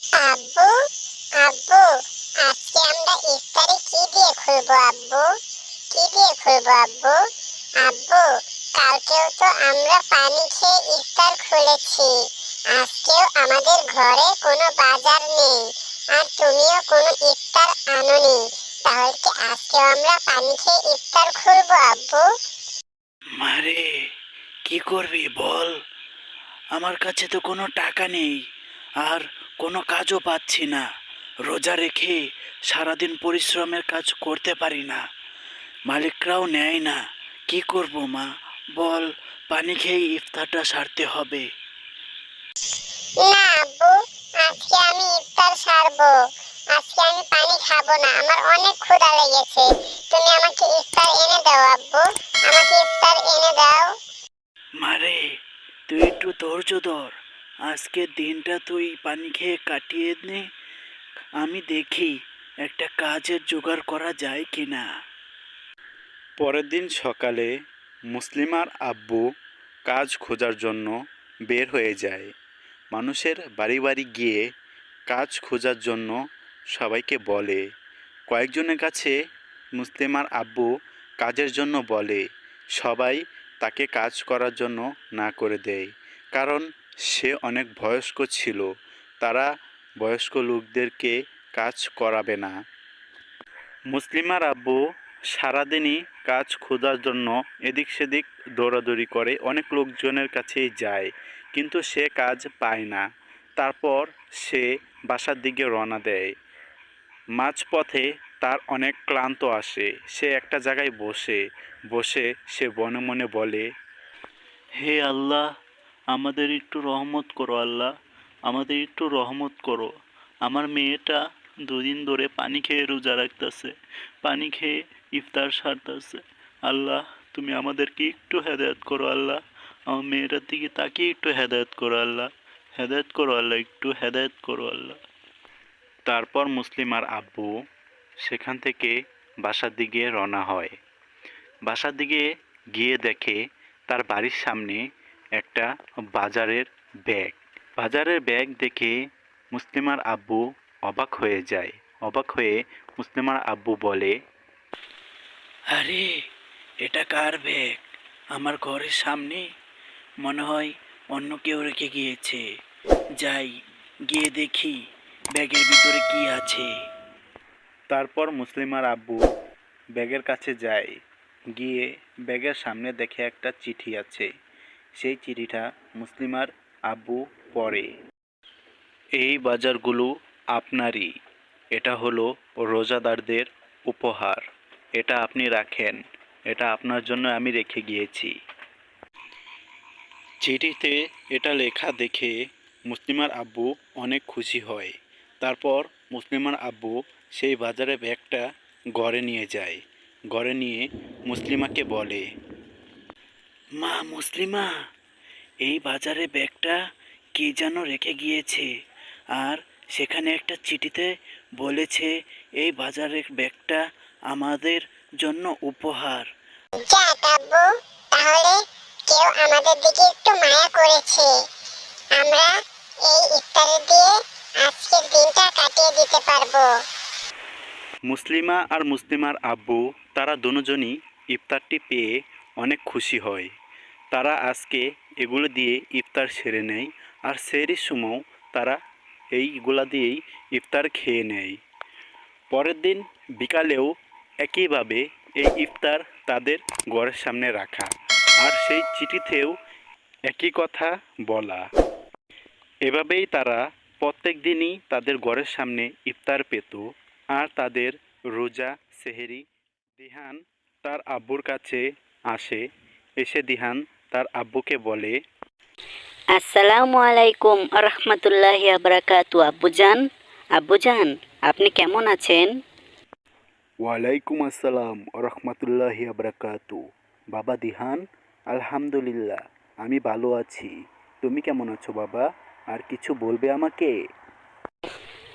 আব্বু আব্বু, আজকে আমরা ইফতারি কি দিয়ে খুলবো আব্বু? কি দিয়ে খুলবো আব্বু? আব্বু, কালকেও তো আমরা পানি খেয়ে ইফতার খুলেছি। আজকেও আমাদের ঘরে কোনো বাজার নেই। আর তুমিও কোনো ইফতার আনোনি। তাহলে কি আজকেও আমরা পানি খেয়ে ইফতার খুলবো আব্বু? মারে, কি করবি বল? আমার কাছে তো কোনো টাকা নেই। আর কোনো কাজও পাচ্ছি না। রোজা রেখে সারাদিন পরিশ্রমের কাজ করতে পারি না। মালিকরাও নেয় না। কি করব মা? বল পানি খেয়ে ইফতারটা সারতে হবে। না আব্বু আজকে আমি ইফতার সারবো। আজকে আমি পানি খাব না। আমার অনেক ক্ষুধা লেগেছে। তুমি আমাকে ইফতার এনে দাও আব্বু। আমাকে ইফতার এনে দাও। মারে তুই একটু ধৈর্য ধর। আজকের দিনটা তুই পানি খেয়ে কাটিয়ে নে। আমি দেখি একটা কাজের জোগাড় করা যায় কি না পরের দিন সকালে মুসলিমার আব্বু কাজ খোঁজার জন্য বের হয়ে যায়। মানুষের বাড়ি বাড়ি গিয়ে কাজ খোঁজার জন্য সবাইকে বলে। কয়েকজনের কাছে মুসলিমার আব্বু কাজের জন্য বলে। সবাই তাকে কাজ করার জন্য না করে দেয়। কারণ সে অনেক বয়স্ক ছিল, তারা বয়স্ক লোকদেরকে কাজ করাবে না। মুসলিমার আব্বু সারাদিনই কাজ খোঁজার জন্য এদিক সেদিক দৌড়াদৌড়ি করে, অনেক লোকজনের কাছেই যায়, কিন্তু সে কাজ পায় না। তারপর সে বাসার দিকে রওনা দেয়। মাঝপথে তার অনেক ক্লান্ত আসে, সে একটা জায়গায় বসে বসে সে মনে মনে বলে, হে আল্লাহ আমাদের একটু রহমত করো আল্লাহ, আমাদের একটু রহমত করো। আমার মেয়েটা দুদিন ধরে পানি খেয়ে রোজা রাখতেছে, পানি খেয়ে ইফতার সারতেছে। আল্লাহ, তুমি আমাদেরকে একটু হেদায়ত করো আল্লাহ। আমার মেয়েটার দিকে তাকিয়ে একটু হেদায়ত করো আল্লাহ। হেদায়ত করো আল্লাহ, একটু হেদায়ত করো আল্লাহ। তারপর মুসলিম আর আব্বু সেখান থেকে বাসার দিকে রওনা হয়। বাসার দিকে গিয়ে দেখে তার বাড়ির সামনে একটা বাজারের ব্যাগ। বাজারের ব্যাগ দেখে মুসলিমার আব্বু অবাক হয়ে যায়। অবাক হয়ে মুসলিমার আব্বু বলে আরে এটা কার ব্যাগ? আমার ঘরের সামনে মনে হয় অন্য কেউ রেখে গিয়েছে। যাই গিয়ে দেখি ব্যাগের ভিতরে কি আছে। তারপর মুসলিমার আব্বু ব্যাগের কাছে যায়। গিয়ে ব্যাগের সামনে দেখে একটা চিঠি আছে। সেই চিঠিটা মুসলিমার আব্বু পড়ে। এই বাজারগুলো আপনারই। এটা হলো রোজাদারদের উপহার। এটা আপনি রাখেন। এটা আপনার জন্য আমি রেখে গিয়েছি। চিঠিতে এটা লেখা দেখে মুসলিমার আব্বু অনেক খুশি হয়। তারপর মুসলিমার আব্বু সেই বাজারে ব্যাগটা ঘরে নিয়ে যায়। ঘরে নিয়ে মুসলিমাকে বলে মা মুসলিমা এই বাজারে ব্যাগটা কে যেন রেখে গিয়েছে? আর সেখানে একটা চিঠিতে বলেছে এই বাজারের ব্যাগটা আমাদের জন্য উপহার। যাক আব্বু তাহলে কেউ আমাদের দিকে একটু মায়া করেছে। আমরা এই ইফতারি দিয়ে আজকের দিনটা কাটিয়ে দিতে পারব। মুসলিমা আর মুসলিমার আব্বু তারা দুজনই ইফতারটি পেয়ে অনেক খুশি হয়। তারা আজকে এগুলো দিয়ে ইফতার সেরে নেয়, আর সেরির সময় তারা এইগুলা দিয়েই ইফতার খেয়ে নেয়। পরের দিন বিকালেও একইভাবে এই ইফতার তাদের ঘরের সামনে রাখা, আর সেই চিঠিতেও একই কথা বলা। এভাবেই তারা প্রত্যেক দিনই তাদের ঘরের সামনে ইফতার পেত, আর তাদের রোজা, সেহেরি, দিহান, তার আব্বুর কাছে আসে, এসে দিহান তার আব্বুকে বলে আসসালামু আলাইকুম রহমতুল্লাহ আবরাকাতু আব্বুজান। আব্বুজান আপনি কেমন আছেন? ওয়ালাইকুম আসসালাম রহমতুল্লাহি আবরাকাতু। বাবা দিহান আলহামদুলিল্লাহ আমি ভালো আছি। তুমি কেমন আছো বাবা? আর কিছু বলবে আমাকে?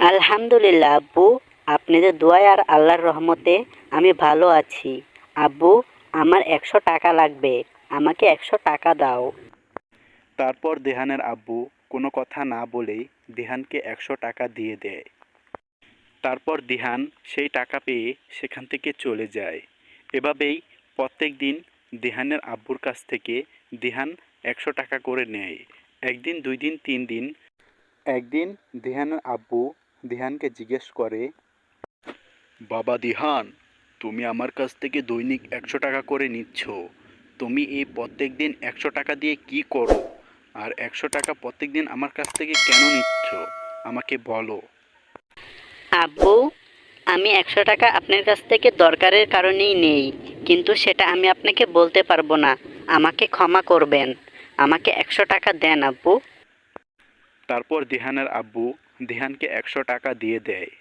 আলহামদুলিল্লাহ আব্বু আপনাদের দোয়ায় আর আল্লাহর রহমতে আমি ভালো আছি। আব্বু আমার একশো টাকা লাগবে। আমাকে একশো টাকা দাও। তারপর দেহানের আব্বু কোনো কথা না বলেই দিহানকে একশো টাকা দিয়ে দেয়। তারপর দিহান সেই টাকা পেয়ে সেখান থেকে চলে যায়। এভাবেই প্রত্যেক দিন দিহানের আব্বুর কাছ থেকে দিহান একশো টাকা করে নেয়। একদিন দুই দিন তিন দিন একদিন দিহানের আব্বু দিহানকে জিজ্ঞেস করে, বাবা দিহান, তুমি আমার কাছ থেকে দৈনিক একশো টাকা করে নিচ্ছ। তুমি এই প্রত্যেক দিন একশো টাকা দিয়ে কি করো? আর একশো টাকা প্রত্যেক দিন আমার কাছ থেকে কেন নিচ্ছ? আমাকে বলো। আব্বু আমি একশো টাকা আপনার কাছ থেকে দরকারের কারণেই নেই কিন্তু সেটা আমি আপনাকে বলতে পারব না। আমাকে ক্ষমা করবেন। আমাকে একশো টাকা দেন আব্বু। তারপর দিহানের আব্বু দিহানকে একশো টাকা দিয়ে দেয়।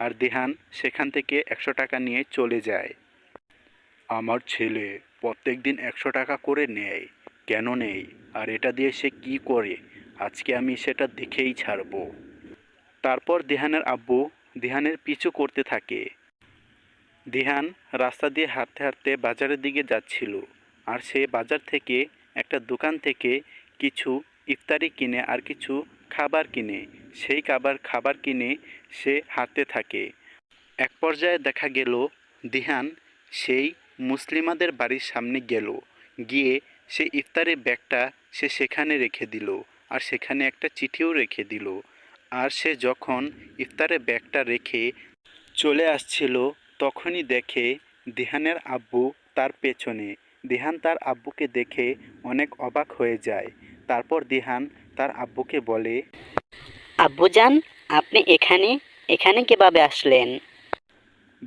আর দিহান সেখান থেকে একশো টাকা নিয়ে চলে যায়। আমার ছেলে প্রত্যেক দিন একশো টাকা করে নেয়, কেন নেই? আর এটা দিয়ে সে কি করে? আজকে আমি সেটা দেখেই ছাড়বো। তারপর দিহানের আব্বু দিহানের পিছু করতে থাকে। দিহান রাস্তা দিয়ে হাঁটতে হাঁটতে বাজারের দিকে যাচ্ছিল আর সে বাজার থেকে একটা দোকান থেকে কিছু ইফতারি কিনে আর কিছু খাবার কিনে। সেই খাবার খাবার কিনে সে হাঁটতে থাকে। এক পর্যায়ে দেখা গেল দিহান সেই মুসলিমাদের বাড়ির সামনে গেল। গিয়ে সে ইফতারের ব্যাগটা সে সেখানে রেখে দিল আর সেখানে একটা চিঠিও রেখে দিল। আর সে যখন ইফতারের ব্যাগটা রেখে চলে আসছিল তখনই দেখে দিহানের আব্বু তার পেছনে। দিহান তার আব্বুকে দেখে অনেক অবাক হয়ে যায়। তারপর দিহান তার আব্বুকে বলে আব্বুজান আপনি এখানে? এখানে কীভাবে আসলেন?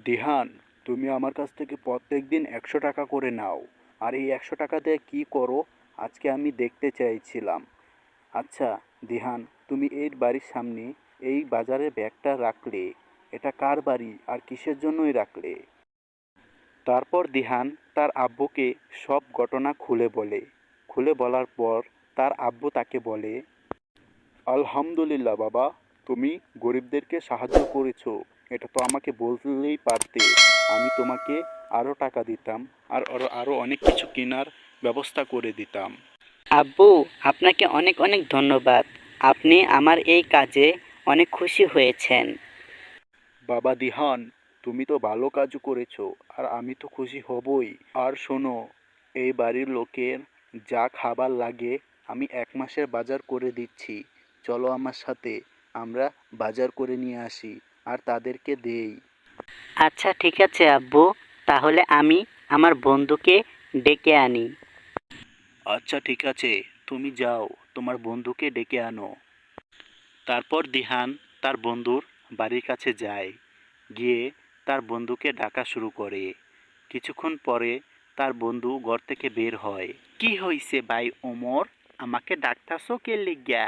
দিহান তুমি আমার কাছ থেকে প্রত্যেক দিন একশো টাকা করে নাও। আর এই একশো টাকা দিয়ে কী করো? আজকে আমি দেখতে চাইছিলাম। আচ্ছা দিহান, তুমি এই বাড়ির সামনে এই বাজারে ব্যাগটা রাখলে। এটা কার বাড়ি আর কিসের জন্যই রাখলে? তারপর দিহান তার আব্বুকে সব ঘটনা খুলে বলে। খুলে বলার পর তার আব্বু তাকে বলে, আলহামদুলিল্লাহ বাবা, তুমি গরিবদেরকে সাহায্য করেছ। এটা তো আমাকে বললেই পারতে। আমি তোমাকে আরও টাকা দিতাম আর আরও আরও অনেক কিছু কেনার ব্যবস্থা করে দিতাম। আব্বু আপনাকে অনেক অনেক ধন্যবাদ। আপনি আমার এই কাজে অনেক খুশি হয়েছেন। বাবা দিহান তুমি তো ভালো কাজ করেছ আর আমি তো খুশি হবই। আর শোনো এই বাড়ির লোকের যা খাবার লাগে আমি এক মাসের বাজার করে দিচ্ছি। চলো আমার সাথে আমরা বাজার করে নিয়ে আসি। আর তাদেরকে দেই। আচ্ছা ঠিক আছে আব্বু। তাহলে আমি আমার বন্ধুকে ডেকে আনি। আচ্ছা ঠিক আছে। তুমি যাও তোমার বন্ধুকে ডেকে আনো। তারপর দিহান তার বন্ধুর বাড়ির কাছে যায়। গিয়ে তার বন্ধুকে ডাকা শুরু করে। কিছুক্ষণ পরে তার বন্ধু ঘর থেকে বের হয়। কি হইছে ভাই ওমর? আমাকে ডাকতাছো কে লিগা?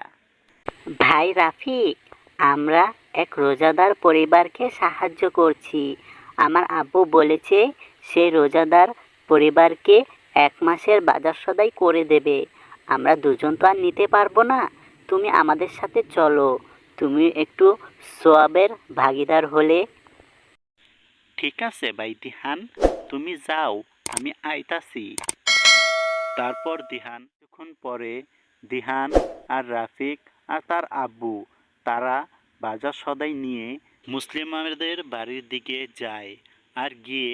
ভাই রাফিক আমরা এক রোজাদার পরিবারকে সাহায্য করছি। আমার আব্বু বলেছে সেই রোজাদার পরিবারকে এক মাসের বাজার সদাই করে দেবে। আমরা দুজন তো আর নিতে পারব না। তুমি আমাদের সাথে চলো। তুমি একটু সোয়াবের ভাগিদার হলে। ঠিক আছে ভাই দিহান তুমি যাও, আমি আইতাছি। তারপর দিহান, কিছুক্ষণ পরে দিহান আর রাফিক আর তার আব্বু তারা বাজার সদাই নিয়ে মুসলিমদের বাড়ির দিকে যায় আর গিয়ে